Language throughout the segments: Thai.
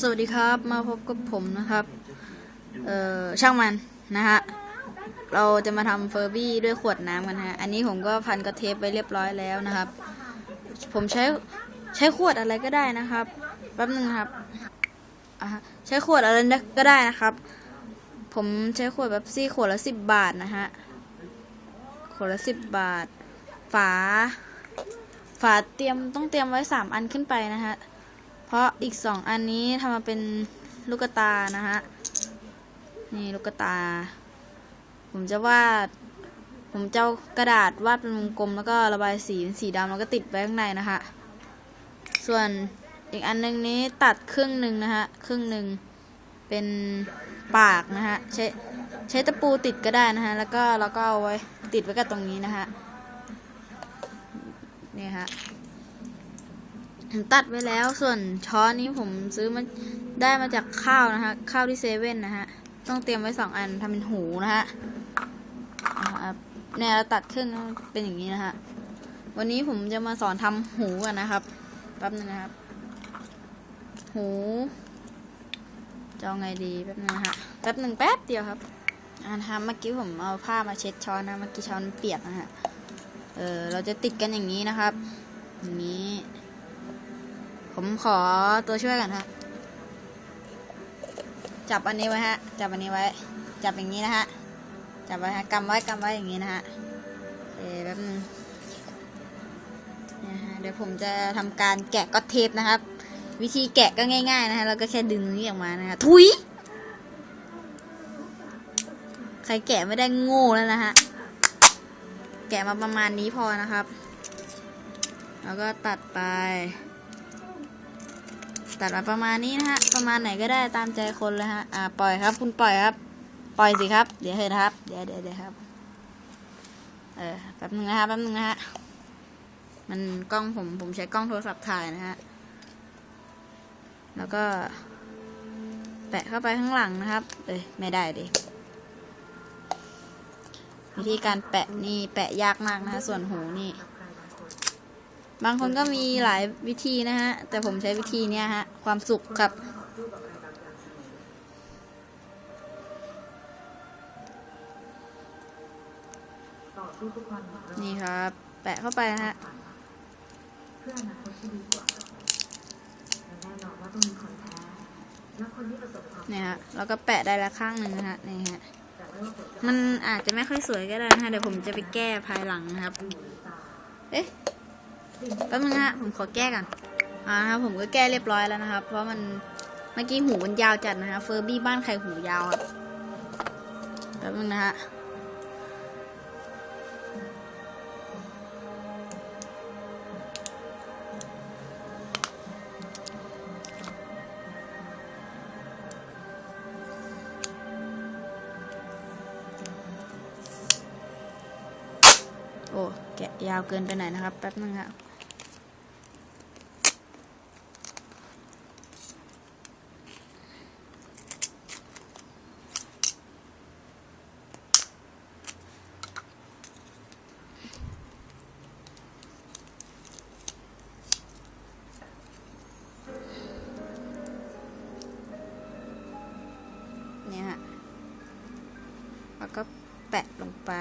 สวัสดีครับมาพบกับผมนะครับเอ่อช่างมันนะฮะเราจะมาทำเฟอร์บี้ด้วยขวดน้ำกันฮะอันนี้ผมก็พันกระเทปไปเรียบร้อยแล้วนะครับ ผมใช้ใช้ขวดอะไรก็ได้นะครับแป๊บนึงครับใช้ขวดอะไรก็ได้นะครับ ผมใช้ขวดแบบซี่ขวดละสิบบาทนะฮะขวดละสิบบาท ฝา ฝาเตรียมต้องเตรียมไว้สามอันขึ้นไปนะฮะ เพราะอีกสองอันนี้ทำมาเป็นลูกตานะฮะ นี่ลูกตา ผมจะวาด ผมจะเอากระดาษวาดเป็นวงกลมแล้วก็ระบายสีเป็นสีดำแล้วก็ติดไว้ข้างในนะคะ ส่วนอีกอันนึงนี้ตัดครึ่งหนึ่งนะฮะ ครึ่งหนึ่งเป็นปากนะฮะ ใช้ใช้ตะปูติดก็ได้นะฮะ แล้วก็เราก็เอาไว้ติดไว้กับตรงนี้นะฮะ นี่ฮะ ผมตัดไว้แล้วส่วนช้อนนี้ผมซื้อมาได้มาจากข้าวนะฮะข้าวที่เซเว่นนะฮะต้องเตรียมไว้สองอันทำเป็นหูนะฮะอ่าเนี่ยเราตัดครึ่งแล้วเป็นอย่างนี้นะฮะวันนี้ผมจะมาสอนทำหูกันนะครับแป๊บนึงนะครับ หูจะเอาไงดีแป๊บนึงนะฮะแป๊บหนึ่งแป๊บเดียวครับอ่านะเมื่อกี้ผมเอาผ้ามาเช็ดช้อนนะเมื่อกี้ช้อนเปียกนะฮะเออเราจะติดกันอย่างนี้นะครับอย่างนี้ ผมขอตัวช่วยกันฮะ จับอันนี้ไว้ฮะ จับอันนี้ไว้ จับอย่างนี้นะฮะ จับไว้ฮะกำไว้กำไว้อย่างนี้นะฮะเอแป๊บนึงนะฮะเดี๋ยวผมจะทำการแกะก็เทปนะครับ วิธีแกะก็ง่ายๆนะฮะเราก็แค่ดึงนี้ออกมานะฮะทุยใครแกะไม่ได้โง่แล้วนะฮะ แกะมาประมาณนี้พอนะครับ แล้วก็ตัดไป ตัดมาประมาณนี้นะฮะ ประมาณไหนก็ได้ตามใจคนเลยฮะ อ่า ปล่อยครับ คุณปล่อยครับ ปล่อยสิครับ เดี๋ยวเห็นครับ เดี๋ยวเดี๋ยวเดี๋ยวครับ เออ แป๊บนึงนะครับแป๊บนึงนะฮะ มันกล้องผม ผมใช้กล้องโทรศัพท์ถ่ายนะฮะ แล้วก็ แปะเข้าไปข้างหลังนะครับ เอ้ย ไม่ได้ดิวิธีการแปะนี่แปะยากมากนะฮะ ส่วนหูนี่ บางคนก็มีหลายวิธีนะฮะ แต่ผมใช้วิธีเนี้ยฮะ ความสุขครับ นี่ครับ แปะเข้าไปนะฮะเพื่ออนาคตที่ดีกว่าและแน่นอนว่าต้องมีคนแพ้และคนที่ประสบความเนี่ยฮะแล้วก็แปะได้ละข้างหนึ่งนะฮะนี่ฮะแต่ไม่ว่าผลจะมันอาจจะไม่ค่อยสวยก็ได้นะฮะเดี๋ยวผมจะไปแก้ภายหลังนะครับ เอ๊ะ แป๊บนึงฮะผมขอแก้กันอ่านะครับผมก็แก้เรียบร้อยแล้วนะครับ เพราะมันเมื่อกี้หูมันยาวจัดนะฮะเฟอร์บี้บ้านใครหูยาวครับแป๊บนึงนะฮะโอ้แกะยาวเกินไปหน่อยนะครับ แป๊บนึงครับ แปะลงไป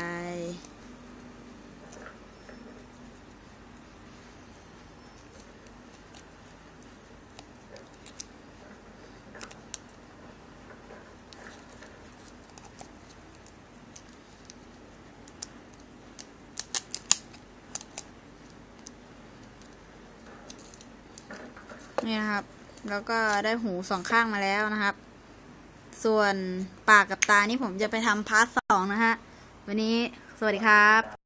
นี่นะครับ แล้วก็ได้หูสองข้างมาแล้วนะครับ ส่วนปากกับตานี่ผมจะไปทำพาร์ทสองนะฮะ วันนี้สวัสดีครับ